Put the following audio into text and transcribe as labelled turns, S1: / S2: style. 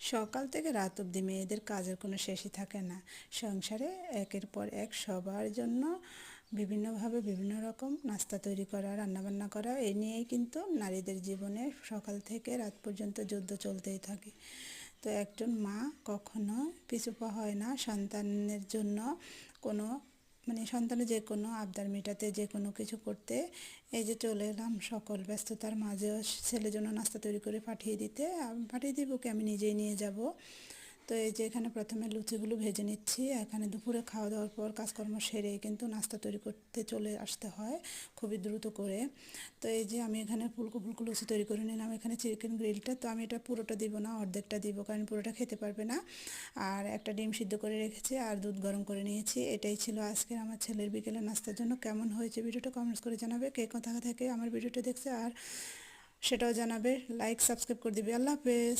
S1: সকাল থেকে রাত অবধি মেয়েদের কাজের কোনো শেষই থাকে না। সংসারে একের পর এক সবার জন্য বিভিন্নভাবে বিভিন্ন রকম নাস্তা তৈরি করা, রান্নাবান্না করা এই নিয়েই কিন্তু নারীদের জীবনে সকাল থেকে রাত পর্যন্ত যুদ্ধ চলতেই থাকে। তো একজন মা কখনো পিছুপা হয় না, সন্তানের জন্য কোনো মানে সন্তানের যে কোনো আবদার মেটাতে যে কোনো কিছু করতে, এই যে চলে এলাম সকল ব্যস্ততার মাঝেও ছেলের জন্য নাস্তা তৈরি করে পাঠিয়ে দিতে। পাঠিয়ে দিব কি? আমি নিজেই নিয়ে যাব। তো এই যে এখানে প্রথমে লুচিগুলো ভেজে নিচ্ছি, এখানে দুপুরে খাওয়া দাওয়ার পর কাজকর্ম সেরে কিন্তু নাস্তা তৈরি করতে চলে আসতে হয় খুবই দ্রুত করে। তো এই যে আমি এখানে ফুলকো ফুলকো লুচি তৈরি করে নিলাম এখানে চিকেন গ্রিলটা, তো আমি এটা পুরোটা দিব না, অর্ধেকটা দিব কারণ পুরোটা খেতে পারবে না। আর একটা ডিম সিদ্ধ করে রেখেছি আর দুধ গরম করে নিয়েছি, এটাই ছিল আজকের আমার ছেলের বিকেলের নাস্তার জন্য। কেমন হয়েছে ভিডিওটা কমেন্টস করে জানাবে, কে কোথা থেকে আমার ভিডিওটা দেখছে আর সেটাও জানাবে লাইক সাবস্ক্রাইব করে দিবে। আল্লাহ হাফেজ।